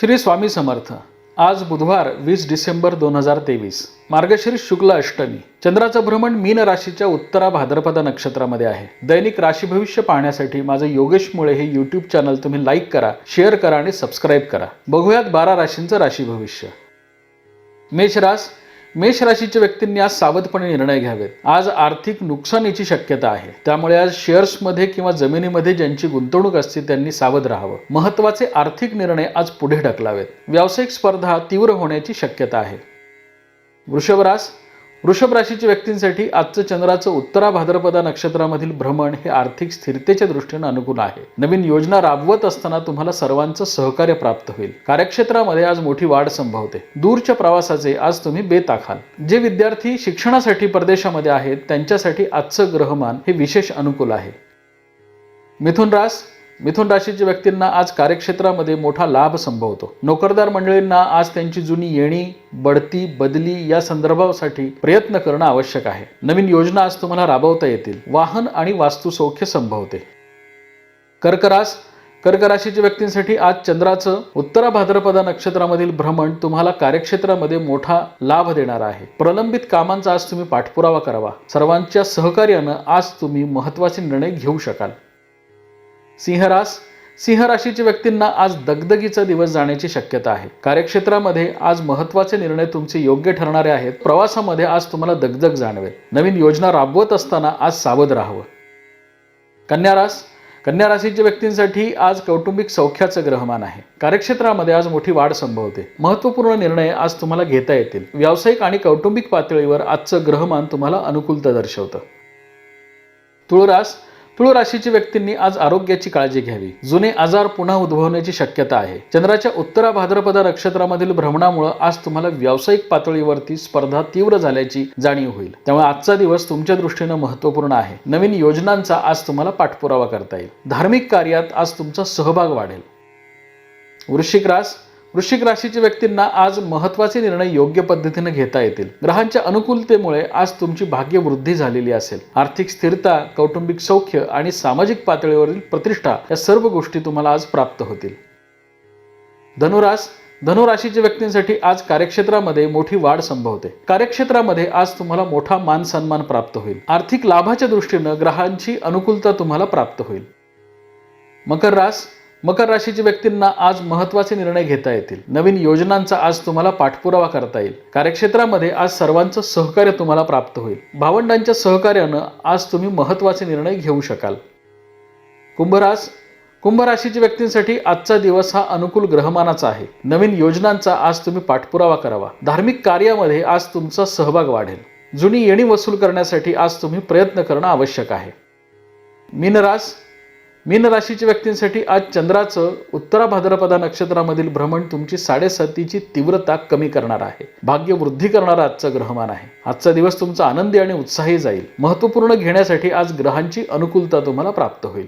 श्री स्वामी समर्थ. आज बुधवार वीस डिसेंबर दोन हजार तेवीस. मार्गशीर्ष शुक्ल अष्टमी. चंद्राचं भ्रमण मीन राशीच्या उत्तरा भाद्रपदा नक्षत्रामध्ये आहे. दैनिक राशी भविष्य पाहण्यासाठी माझं योगेश मुळे हे यूट्यूब चॅनल तुम्ही लाईक करा शेअर करा आणि सबस्क्राईब करा. बघूयात बारा राशींचं राशी भविष्य. मेष रास मेष राशीच्या व्यक्तींनी आज सावधपणे निर्णय घ्यावेत. आज आर्थिक नुकसानीची शक्यता आहे. त्यामुळे आज शेअर्समध्ये किंवा जमिनीमध्ये ज्यांची गुंतवणूक असते त्यांनी सावध राहावं. महत्त्वाचे आर्थिक निर्णय आज पुढे ढकलावेत. व्यावसायिक स्पर्धा तीव्र होण्याची शक्यता आहे. वृषभरास वृषभ राशीच्या व्यक्तींसाठी आजचं चंद्राचं उत्तरा भाद्रपदा नक्षत्रामधील भ्रमण हे आर्थिक स्थिरतेच्या दृष्टीने अनुकूल आहे. नवीन योजना राबवत असताना तुम्हाला सर्वांचं सहकार्य प्राप्त होईल. कार्यक्षेत्रामध्ये आज मोठी वाढ संभवते. दूरच्या प्रवासाचे आज तुम्ही बेत आखाल. जे विद्यार्थी शिक्षणासाठी परदेशामध्ये आहेत त्यांच्यासाठी आजचं ग्रहमान हे विशेष अनुकूल आहे. मिथुन रास मिथुन राशीच्या व्यक्तींना आज कार्यक्षेत्रामध्ये मोठा लाभ संभवतो. नोकरदार मंडळींना आज त्यांची जुनी येणी बढती बदली या संदर्भासाठी प्रयत्न करणं आवश्यक आहे. नवीन योजना आज तुम्हाला राबवता येतील. वाहन आणि वास्तू सौख्य संभवते. कर्करास कर्क राशीच्या व्यक्तींसाठी आज चंद्राचं उत्तरा भाद्रपदा नक्षत्रामधील भ्रमण तुम्हाला कार्यक्षेत्रामध्ये मोठा लाभ देणार आहे. प्रलंबित कामांचा आज तुम्ही पाठपुरावा करावा. सर्वांच्या सहकार्यानं आज तुम्ही महत्त्वाचे निर्णय घेऊ शकाल. सिंहरास सिंह राशीच्या व्यक्तींना आज दगदगीचा दिवस जाण्याची शक्यता आहे. कार्यक्षेत्रामध्ये आज महत्त्वाचे निर्णय तुमचे योग्य ठरणारे आहेत. प्रवासामध्ये आज तुम्हाला दगदग जाणवेल. नवीन योजना राबवत असताना आज सावध राहावं. कन्यारास कन्या राशीच्या व्यक्तींसाठी आज कौटुंबिक सौख्याचं ग्रहमान आहे. कार्यक्षेत्रामध्ये आज मोठी वाढ संभवते. महत्त्वपूर्ण निर्णय आज तुम्हाला घेता येतील. व्यावसायिक आणि कौटुंबिक पातळीवर आजचं ग्रहमान तुम्हाला अनुकूलता दर्शवतं. तुळरास तुळ व्यक्तींनी आज आरोग्याची काळजी घ्यावी. जुने आजार पुन्हा उद्भवण्याची शक्यता आहे. चंद्राच्या उत्तरा भाद्रपदा नक्षत्रामधील भ्रमणामुळे आज तुम्हाला व्यावसायिक पातळीवरती स्पर्धा तीव्र झाल्याची जाणीव होईल. त्यामुळे आजचा दिवस तुमच्या दृष्टीनं महत्त्वपूर्ण आहे. नवीन योजनांचा आज तुम्हाला पाठपुरावा करता येईल. धार्मिक कार्यात आज तुमचा सहभाग वाढेल. वृश्चिक रास वृश्चिक राशीच्या व्यक्तींना आज महत्त्वाचे निर्णय योग्य पद्धतीने घेता येतील. ग्रहांच्या अनुकूलतेमुळे आज तुमची भाग्यवृद्धी झालेली असेल. आर्थिक स्थिरता कौटुंबिक सौख्य आणि सामाजिक पातळीवरील प्रतिष्ठा या सर्व गोष्टी तुम्हाला आज प्राप्त होतील. धनुरास धनुराशीच्या व्यक्तींसाठी आज कार्यक्षेत्रामध्ये मोठी वाढ संभवते. कार्यक्षेत्रामध्ये आज तुम्हाला मोठा मान सन्मान प्राप्त होईल. आर्थिक लाभाच्या दृष्टीनं ग्रहांची अनुकूलता तुम्हाला प्राप्त होईल. मकर रास मकर राशीच्या व्यक्तींना आज महत्त्वाचे निर्णय घेता येतील. नवीन योजनांचा आज तुम्हाला पाठपुरावा करता येईल. कार्यक्षेत्रामध्ये आज सर्वांचं सहकार्य तुम्हाला प्राप्त होईल. भावंडांच्या सहकार्यानं आज तुम्ही महत्त्वाचे निर्णय घेऊ शकाल. कुंभरास कुंभ राशीच्या व्यक्तींसाठी आजचा दिवस हा अनुकूल ग्रहमानाचा आहे. नवीन योजनांचा आज तुम्ही पाठपुरावा करावा. धार्मिक कार्यामध्ये आज तुमचा सहभाग वाढेल. जुनी येणी वसूल करण्यासाठी आज तुम्ही प्रयत्न करणं आवश्यक आहे. मीनरास मीन राशीच्या व्यक्तींसाठी आज चंद्राचं उत्तरा भाद्रपदा नक्षत्रामधील भ्रमण तुमची साडेसातीची तीव्रता कमी करणार आहे. भाग्य वृद्धी करणारा आजचं ग्रहमान आहे. आजचा दिवस तुमचा आनंदी आणि उत्साही जाईल. महत्त्वपूर्ण घेण्यासाठी आज ग्रहांची अनुकूलता तुम्हाला प्राप्त होईल.